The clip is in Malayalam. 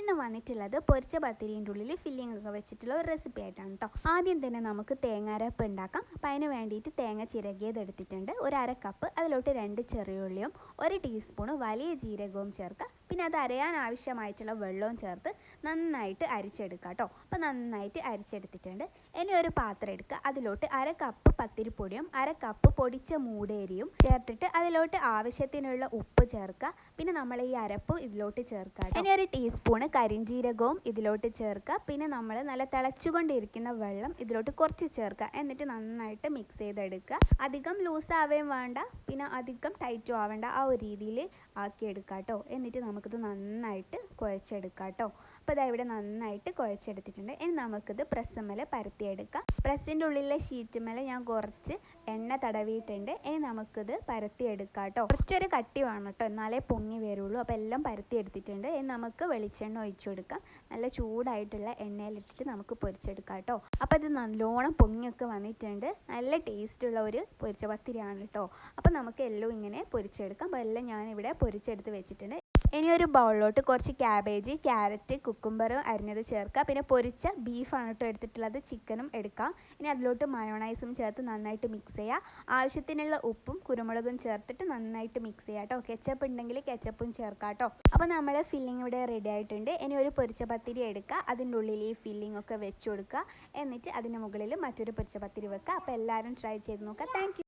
ഇന്ന് വന്നിട്ടുള്ളത് പൊരിച്ച പത്തിരിന്റെ ഉള്ളിൽ ഫില്ലിംഗ് ഒക്കെ വെച്ചിട്ടുള്ള ഒരു റെസിപ്പി ആയിട്ടാണ് കേട്ടോ ആദ്യം തന്നെ നമുക്ക് തേങ്ങാരപ്പ് ഉണ്ടാക്കാം. അപ്പം അതിന് വേണ്ടിയിട്ട് തേങ്ങ ചിരകിയത് എടുത്തിട്ടുണ്ട്. ഒരു അര കപ്പ് അതിലോട്ട് രണ്ട് ചെറിയ ഉള്ളിയും ഒരു ടീസ്പൂണ് വലിയ ജീരകവും ചേർക്കുക. പിന്നെ അത് അരയാൻ ആവശ്യമായിട്ടുള്ള വെള്ളവും ചേർത്ത് നന്നായിട്ട് അരിച്ചെടുക്കുക കേട്ടോ. അപ്പോൾ നന്നായിട്ട് അരിച്ചെടുത്തിട്ടുണ്ട്. ഇനി ഒരു പാത്രം എടുക്കുക. അതിലോട്ട് അര കപ്പ് പത്തിരിപ്പൊടിയും അര കപ്പ് പൊടിച്ച മൂടേരിയും ചേർത്തിട്ട് അതിലോട്ട് ആവശ്യത്തിനുള്ള ഉപ്പ് ചേർക്കുക. പിന്നെ നമ്മൾ ഈ അരപ്പും ഇതിലോട്ട് ചേർക്കുക ഇനി ഒരു ടീസ്പൂണ് കരിഞ്ജീരകവും ഇതിലോട്ട് ചേർക്കുക. പിന്നെ നമ്മൾ നല്ല തിളച്ചുകൊണ്ടിരിക്കുന്ന വെള്ളം ഇതിലോട്ട് കുറച്ച് ചേർക്കുക. എന്നിട്ട് നന്നായിട്ട് മിക്സ് ചെയ്തെടുക്കുക. അധികം ലൂസ് ആവുകയും വേണ്ട. പിന്നെ അധികം ടൈറ്റും ആവേണ്ട. ആ ഒരു രീതിയിൽ ആക്കിയെടുക്കുക കേട്ടോ. എന്നിട്ട് നമുക്കിത് നന്നായിട്ട് കുഴച്ചെടുക്കാം കേട്ടോ അപ്പോൾ ഇതാ ഇവിടെ നന്നായിട്ട് കുഴച്ചെടുത്തിട്ടുണ്ട്. ഇനി നമുക്കിത് പ്രസ്സുമ്മൽ പരത്തിയെടുക്കാം. പ്രസ്സിന്റെ ഉള്ളിലെ ഷീറ്റ് മേലെ ഞാൻ കുറച്ച് എണ്ണ തടവിയിട്ടുണ്ട്. ഇനി നമുക്കിത് പരത്തിയെടുക്കാം കേട്ടോ കുറച്ചൊരു കട്ടി വേണം കേട്ടോ എന്നാലേ പൊങ്ങി വരുള്ളൂ. അപ്പോൾ എല്ലാം പരത്തി എടുത്തിട്ടുണ്ട് ഇനി നമുക്ക് വെളിച്ചെണ്ണ ഒഴിച്ചു കൊടുക്കാം. നല്ല ചൂടായിട്ടുള്ള എണ്ണയിലിട്ടിട്ട് നമുക്ക് പൊരിച്ചെടുക്കാം കേട്ടോ അപ്പോൾ ഇത് നല്ലോണം പൊങ്ങിയൊക്കെ വന്നിട്ടുണ്ട്. നല്ല ടേസ്റ്റുള്ള ഒരു പൊരിച്ച പത്തിരിയാണ് കേട്ടോ അപ്പോൾ നമുക്ക് എല്ലാം ഇങ്ങനെ പൊരിച്ചെടുക്കാം. അപ്പോൾ എല്ലാം ഞാനിവിടെ പൊരിച്ചെടുത്ത് വെച്ചിട്ടുണ്ട്. ഇനി ഒരു ബൗളിലോട്ട് കുറച്ച് ക്യാബേജ് ക്യാരറ്റ് കുക്കുംബറും അരിഞ്ഞത് ചേർക്കുക. പിന്നെ പൊരിച്ച ബീഫാണ് കേട്ടോ എടുത്തിട്ടുള്ളത്. ചിക്കനും എടുക്കാം. ഇനി അതിലോട്ട് മയോണൈസും ചേർത്ത് നന്നായിട്ട് മിക്സ് ചെയ്യുക. ആവശ്യത്തിനുള്ള ഉപ്പും കുരുമുളകും ചേർത്തിട്ട് നന്നായിട്ട് മിക്സ് ചെയ്യുക കേട്ടോ. കെച്ചപ്പ് ഉണ്ടെങ്കിൽ കെച്ചപ്പും ചേർക്കാം കേട്ടോ. അപ്പോൾ നമ്മുടെ ഫില്ലിംഗ് ഇവിടെ റെഡി ആയിട്ടുണ്ട്. ഇനി ഒരു പൊരിച്ച പത്തിരി എടുക്കുക. അതിന്റെ ഉള്ളിൽ ഈ ഫില്ലിംഗ് ഒക്കെ വെച്ച് കൊടുക്കുക. എന്നിട്ട് അതിന് മുകളിൽ മറ്റൊരു പൊരിച്ച പത്തിരി വെക്കുക. അപ്പോൾ എല്ലാവരും ട്രൈ ചെയ്ത് നോക്കുക. താങ്ക്